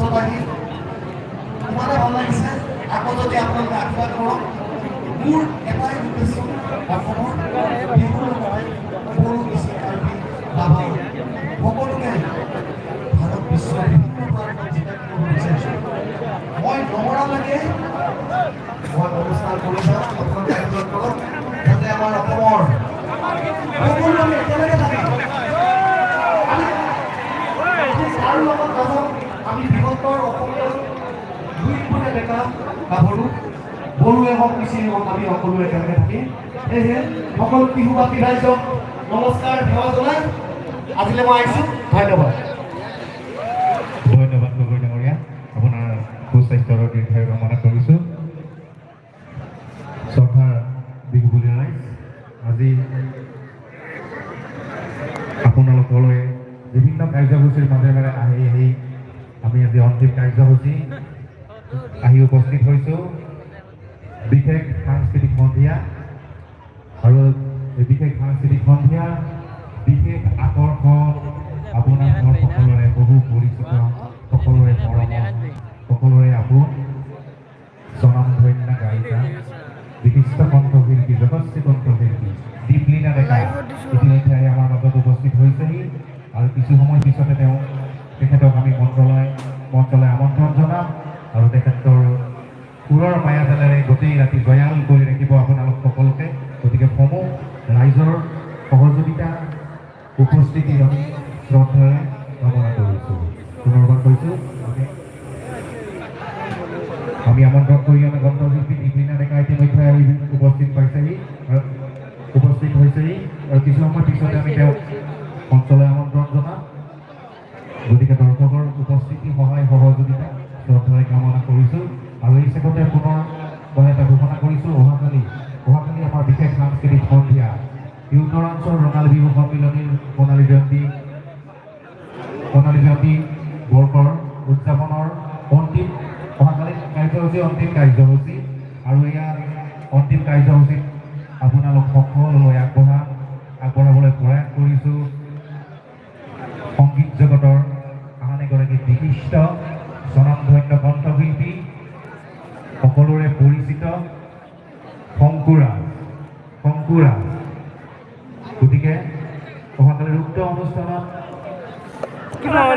মঞ্চত আহি ইমানে ভালো লাগিছে। আকৌ যদি আপোনালোকে আশীৰ্বাদ কৰক মোৰ এটাই উদ্দেশ্য অসমৰ বিহুৰ নহয় বড়ো মিচিং কাৰ্বি ৰাভা সকলোকে ভাৰত বিশ্বৰ বিভিন্ন প্ৰান্তত জিকাই দিব বিচাৰিছোঁ মই নমৰালৈকে মই অনুষ্ঠান কৰি যাম আপোনালোকে আশীৰ্বাদ কৰক যাতে আমাৰ অসমৰ সকলো আমি একেলগে থাকিম আমি কাৰো লগত নাযাওঁ আমি বৃহত্তৰ অসমীয়া দুই কোণে ডেকা গাভৰু বড়োৱে হওক মিচিং হওক আমি সকলো একেলগে থাকিম সেয়েহে সকলো বিহুবাসী ৰাইজক নমস্কাৰ, সেৱা জনাই আজিলৈ মই আহিছোঁ। ধন্যবাদ। ধন্যবাদ, গগৈ ডাঙৰীয়া। আপোনাৰ সুস্বাস্থ্যৰ দীৰ্ঘায়ু কৰিছোঁ। শ্ৰদ্ধাৰ বিহু আজি আপোনালোকলৈ বিভিন্ন কাৰ্যসূচীৰ মাজে মাজে আহি আহি আমি আজি অন্তিম কাৰ্যসূচী আহি উপস্থিত হৈছোঁ। বিশেষ সাংস্কৃতিক সন্ধিয়া আৰু এই বিশেষ সাংস্কৃতিক সন্ধিয়া বিশেষ আকৰ্ষণ আপোনাৰ ঘৰ সকলোৰে বহু পৰিচিত সকলোৰে মৰমৰ সকলোৰে আপোন। স্বনামধন্য গায়িকা, বিশিষ্ট কণ্ঠশিল্পী যশস্বী কণ্ঠশিল্পী, দীপলীনা ডেকা ইতিমধ্যে আমাৰ মাজত উপস্থিত হৈছেহি। আৰু কিছু সময় পিছতে তেওঁ তেখেতক আমি মন্ত্ৰলৈ মঞ্চলৈ আমন্ত্ৰণ জনাম আৰু তেখেতৰ সুৰৰ মায়াজালেৰে গোটেই ৰাতি জয়াল কৰি ৰাখিব আপোনালোক সকলোকে। গতিকে সমূহ ৰাইজৰ সহযোগিতা, উপস্থিতি আমি শ্ৰদ্ধাৰে কামনা কৰিছোঁ। পুনৰবাৰ কৈছোঁ আমি আমি আমন্ত্ৰণ কৰি আমি কণ্ঠশিল্পী দীপলীনা ডেকা ইতিমধ্যে আহি উপস্থিত পাইছেহি উপস্থিত হৈছেহি। আৰু কিছু সময় পিছতে আমি তেওঁক মঞ্চলৈ আমন্ত্ৰণ জনাম গতিকে দৰ্শকৰ উপস্থিতি সহায় সহযোগিতা শ্ৰদ্ধাৰে কামনা কৰিছোঁ আৰু এই চেগতে পুনৰ মই এটা ঘোষণা কৰিছোঁ অহাকালি অহাকালি আমাৰ বিশেষ সাংস্কৃতিক সন্ধিয়া। উত্তৰাঞ্চল ৰঙালী বিহু সন্মিলনীৰ সোণালী জয়ন্তী সোণালী জয়ন্তী বৰ্ষৰ উদযাপনৰ অন্তিম অহাকালি কাৰ্যসূচী অন্তিম কাৰ্যসূচী। আৰু এয়া অন্তিম কাৰ্যসূচীত আপোনালোক সকলোলৈ আগবঢ়া, আগবঢ়াবলৈ প্ৰয়াস কৰিছোঁ। সংগীত জগতৰ আন এগৰাকী বিশিষ্ট স্বনামধন্য কণ্ঠশিল্পী, সকলোৰে পৰিচিত। শঙ্কুরা শঙ্কুৰা গতিকে অহাকালি উক্ত অনুষ্ঠানত